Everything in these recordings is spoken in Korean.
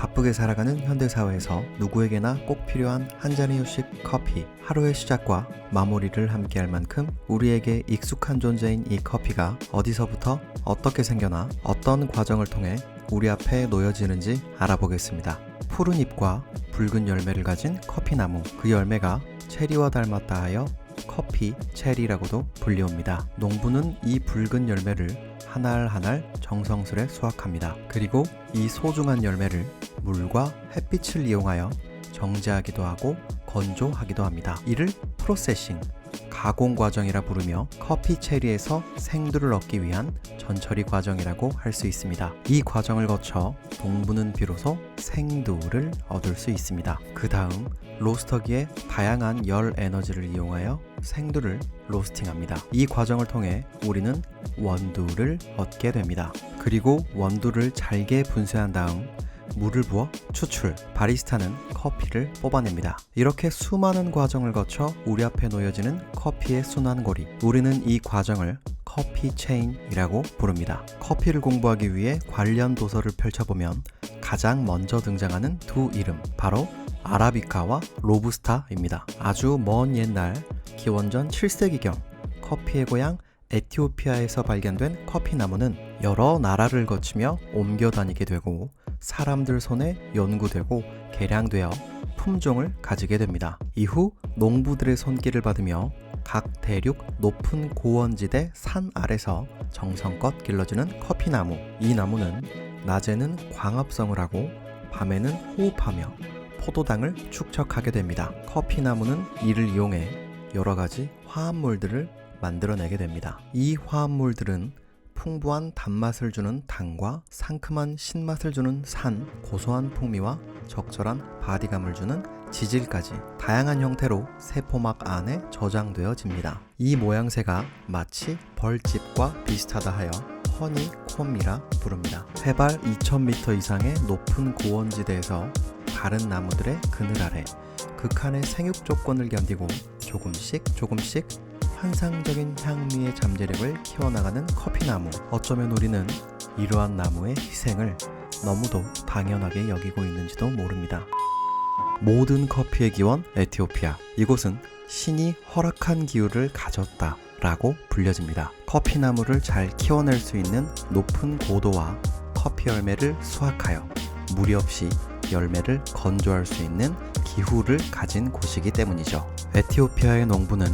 바쁘게 살아가는 현대사회에서 누구에게나 꼭 필요한 한 휴식 커피. 하루의 시작과 마무리를 함께할 만큼 우리에게 익숙한 존재인 이 커피가 어디서부터 어떻게 생겨나 어떤 과정을 통해 우리 앞에 놓여지는지 알아보겠습니다. 푸른 잎과 붉은 열매를 가진 커피나무. 그 열매가 체리와 닮았다 하여 커피 체리라고도 불리웁니다. 농부는 이 붉은 열매를 한 알 한 알 정성스레 수확합니다. 그리고 이 소중한 열매를 물과 햇빛을 이용하여 정제하기도 하고 건조하기도 합니다. 이를 프로세싱, 가공 과정이라 부르며 커피 체리에서 생두를 얻기 위한 전처리 과정이라고 할 수 있습니다. 이 과정을 거쳐 동부는 비로소 생두를 얻을 수 있습니다. 그 다음 로스터기에 다양한 열 에너지를 이용하여 생두를 로스팅합니다. 이 과정을 통해 우리는 원두를 얻게 됩니다. 그리고 원두를 잘게 분쇄한 다음 물을 부어 추출, 바리스타는 커피를 뽑아냅니다. 이렇게 수많은 과정을 거쳐 우리 앞에 놓여지는 커피의 순환고리. 우리는 이 과정을 커피 체인이라고 부릅니다. 커피를 공부하기 위해 관련 도서를 펼쳐보면 가장 먼저 등장하는 두 이름, 바로 아라비카와 로부스타입니다. 아주 먼 옛날 기원전 7세기경 커피의 고향 에티오피아에서 발견된 커피 나무는 여러 나라를 거치며 옮겨 다니게 되고 사람들 손에 연구되고 개량되어 품종을 가지게 됩니다. 이후 농부들의 손길을 받으며 각 대륙 높은 고원지대 산 아래서 정성껏 길러지는 커피나무. 이 나무는 낮에는 광합성을 하고 밤에는 호흡하며 포도당을 축적하게 됩니다. 커피나무는 이를 이용해 여러 가지 화합물들을 만들어내게 됩니다. 이 화합물들은 풍부한 단맛을 주는 당과 상큼한 신맛을 주는 산, 고소한 풍미와 적절한 바디감을 주는 지질까지 다양한 형태로 세포막 안에 저장되어집니다. 이 모양새가 마치 벌집과 비슷하다 하여 허니 콤이라 부릅니다. 해발 2000m 이상의 높은 고원지대에서 다른 나무들의 그늘 아래 극한의 생육 조건을 견디고 조금씩 조금씩 환상적인 향미의 잠재력을 키워나가는 커피나무. 어쩌면 우리는 이러한 나무의 희생을 너무도 당연하게 여기고 있는지도 모릅니다. 모든 커피의 기원 에티오피아. 이곳은 신이 허락한 기후를 가졌다. 라고 불려집니다. 커피나무를 잘 키워낼 수 있는 높은 고도와 커피 열매를 수확하여 무리 없이 열매를 건조할 수 있는 기후를 가진 곳이기 때문이죠. 에티오피아의 농부는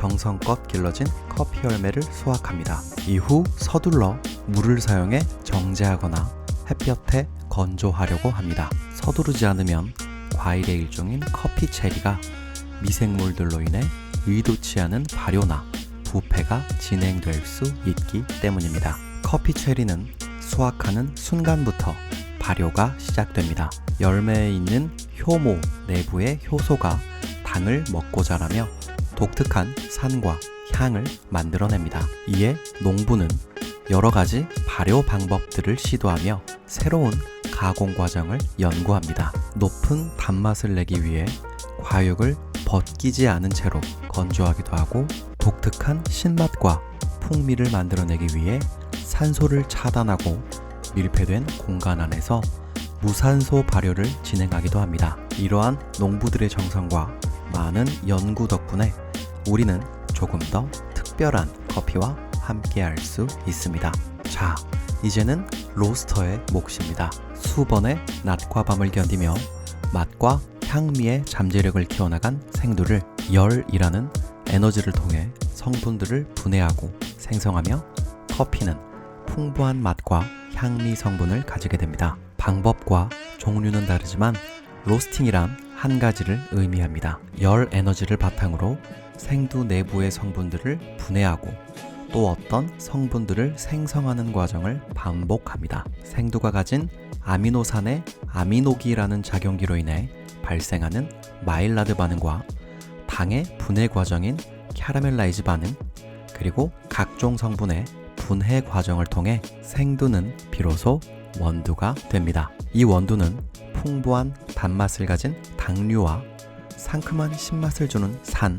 정성껏 길러진 커피 열매를 수확합니다. 이후 서둘러 물을 사용해 정제하거나 햇볕에 건조하려고 합니다. 서두르지 않으면 과일의 일종인 커피 체리가 미생물들로 인해 의도치 않은 발효나 부패가 진행될 수 있기 때문입니다. 커피 체리는 수확하는 순간부터 발효가 시작됩니다. 열매에 있는 효모 내부의 효소가 당을 먹고 자라며 독특한 산과 향을 만들어냅니다. 이에 농부는 여러 가지 발효 방법들을 시도하며 새로운 가공 과정을 연구합니다. 높은 단맛을 내기 위해 과육을 벗기지 않은 채로 건조하기도 하고 독특한 신맛과 풍미를 만들어내기 위해 산소를 차단하고 밀폐된 공간 안에서 무산소 발효를 진행하기도 합니다. 이러한 농부들의 정성과 많은 연구 덕분에 우리는 조금 더 특별한 커피와 함께 할 수 있습니다. 자, 이제는 로스터의 몫입니다. 수번의 낮과 밤을 견디며 맛과 향미의 잠재력을 키워나간 생두를 열이라는 에너지를 통해 성분들을 분해하고 생성하며 커피는 풍부한 맛과 향미 성분을 가지게 됩니다. 방법과 종류는 다르지만 로스팅이란 한 가지를 의미합니다. 열 에너지를 바탕으로 생두 내부의 성분들을 분해하고 또 어떤 성분들을 생성하는 과정을 반복합니다. 생두가 가진 아미노산의 아미노기라는 작용기로 인해 발생하는 마일라드 반응과 당의 분해 과정인 캐러멜라이즈 반응, 그리고 각종 성분의 분해 과정을 통해 생두는 비로소 원두가 됩니다. 이 원두는 풍부한 단맛을 가진 당류와 상큼한 신맛을 주는 산,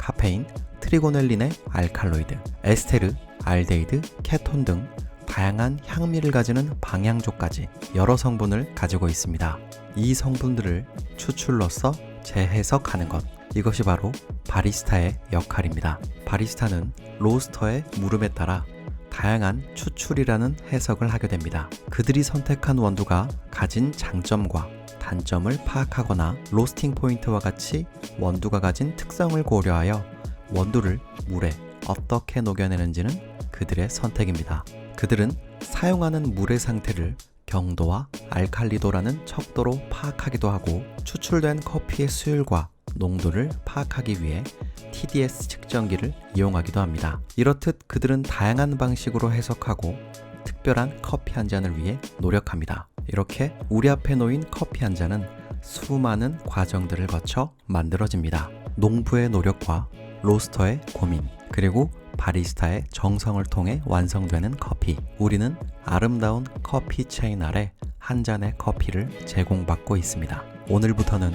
카페인, 트리고넬린의 알칼로이드, 에스테르, 알데히드, 케톤 등 다양한 향미를 가지는 방향조까지 여러 성분을 가지고 있습니다. 이 성분들을 추출로써 재해석하는 것. 이것이 바로 바리스타의 역할입니다. 바리스타는 로스터의 물음에 따라 다양한 추출이라는 해석을 하게 됩니다. 그들이 선택한 원두가 가진 장점과 단점을 파악하거나 로스팅 포인트와 같이 원두가 가진 특성을 고려하여 원두를 물에 어떻게 녹여내는지는 그들의 선택입니다. 그들은 사용하는 물의 상태를 경도와 알칼리도라는 척도로 파악하기도 하고 추출된 커피의 수율과 농도를 파악하기 위해 TDS 측정기를 이용하기도 합니다. 이렇듯 그들은 다양한 방식으로 해석하고 특별한 커피 한 잔을 위해 노력합니다. 이렇게 우리 앞에 놓인 커피 한 잔은 수많은 과정들을 거쳐 만들어집니다. 농부의 노력과 로스터의 고민, 그리고 바리스타의 정성을 통해 완성되는 커피. 우리는 아름다운 커피 체인 아래 한 잔의 커피를 제공받고 있습니다. 오늘부터는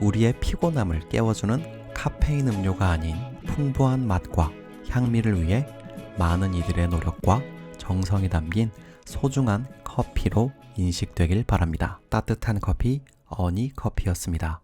우리의 피곤함을 깨워주는 카페인 음료가 아닌 풍부한 맛과 향미를 위해 많은 이들의 노력과 정성이 담긴 소중한 커피로 인식되길 바랍니다. 따뜻한 커피, 어니 커피였습니다.